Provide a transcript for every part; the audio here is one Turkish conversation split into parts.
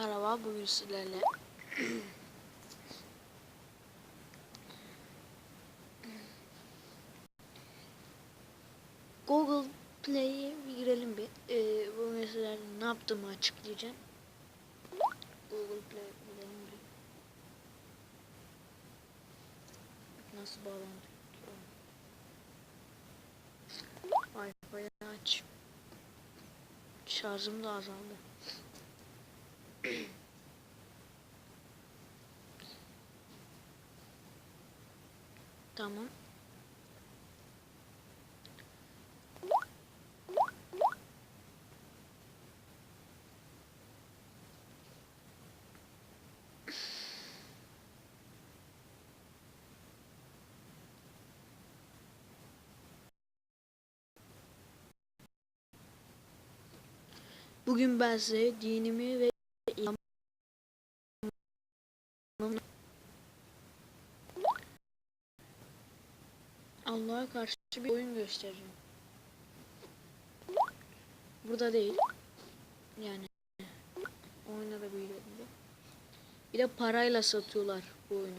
Merhaba bugün sizlerle Google Play'e girelim bir. Ee, bu mesela ne yaptığımı açıklayacağım. Google Play'e girelim bir. Nasıl bağlandık? Wi-Fi'yi aç. Şarjım da azaldı. Tamam. Bugün ben size dinimi ve Allah'a karşı bir oyun göstereceğim. Burada değil. Yani bir Bir de parayla satıyorlar bu oyunu.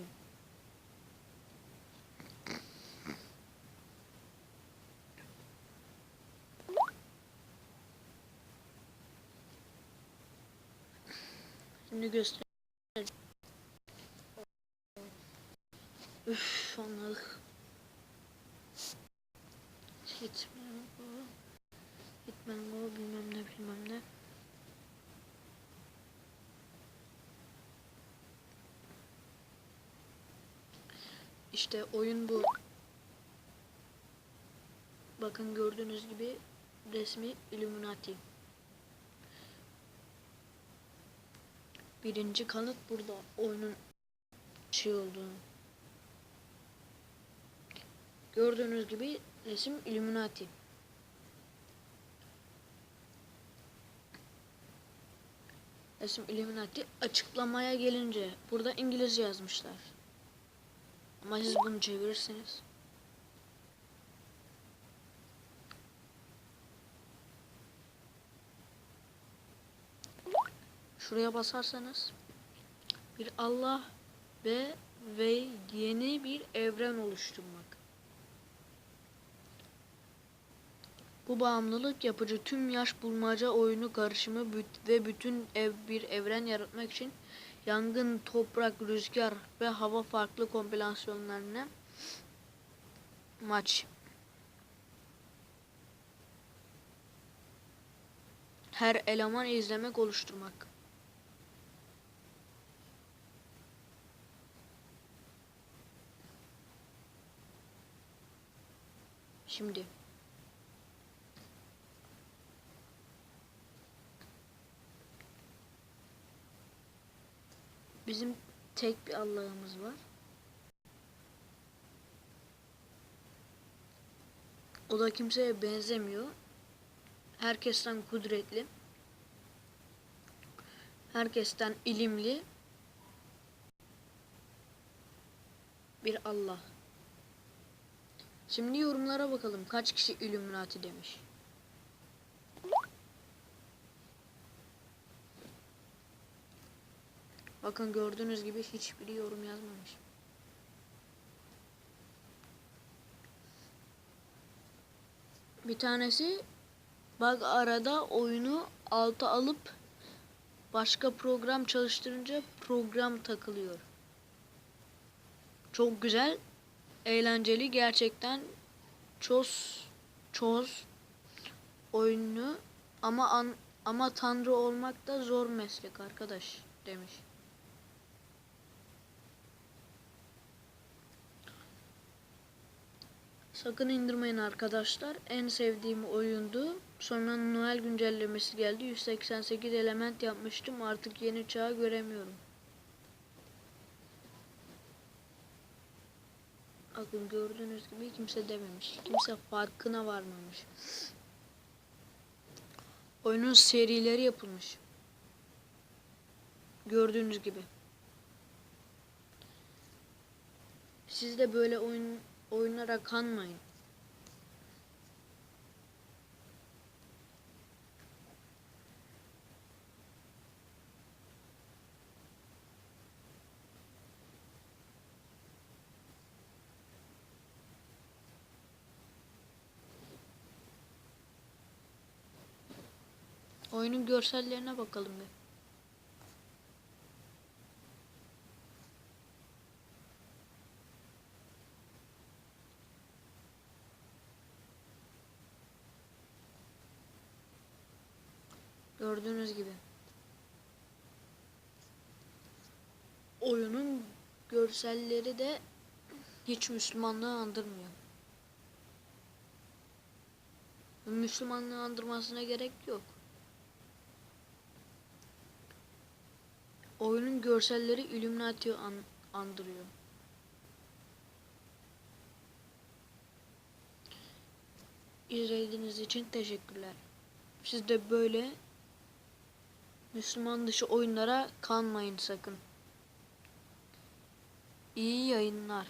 Şimdi göster. Üf anladık. Hitman Go. Hitman Go bilmem ne bilmem ne. İşte oyun bu. Bakın gördüğünüz gibi resmi Illuminati. Birinci kanıt burada oyunun şey olduğunu. Gördüğünüz gibi resim Illuminati. Resim Illuminati açıklamaya gelince burada İngilizce yazmışlar. Ama siz bunu çevirirseniz Şuraya basarsanız bir Allah ve ve yeni bir evren oluşturmak. Bu bağımlılık yapıcı tüm yaş bulmaca oyunu karışımı ve bütün ev bir evren yaratmak için yangın, toprak, rüzgar ve hava farklı kombinasyonlarına maç. Her eleman izlemek, oluşturmak. Şimdi Bizim tek bir Allah'ımız var. O da kimseye benzemiyor. Herkesten kudretli. Herkesten ilimli. Bir Allah. Şimdi yorumlara bakalım. Kaç kişi Illuminati demiş. Bakın gördüğünüz gibi hiçbiri yorum yazmamış. Bir tanesi bak arada oyunu alta alıp başka program çalıştırınca program takılıyor. Çok güzel, eğlenceli gerçekten çöz çöz oyunu ama an, ama tanrı olmak da zor meslek arkadaş demiş. Sakın indirmeyin arkadaşlar. En sevdiğim oyundu. Sonra Noel güncellemesi geldi. 188 element yapmıştım. Artık yeni çağı göremiyorum. Bakın gördüğünüz gibi kimse dememiş. Kimse farkına varmamış. Oyunun serileri yapılmış. Gördüğünüz gibi. Siz de böyle oyun oyunlara kanmayın. Oyunun görsellerine bakalım bir. Gördüğünüz gibi. Oyunun görselleri de hiç Müslümanlığı andırmıyor. Müslümanlığı andırmasına gerek yok. Oyunun görselleri Illuminati an andırıyor. İzlediğiniz için teşekkürler. Siz de böyle Müslüman dışı oyunlara kanmayın sakın. İyi yayınlar.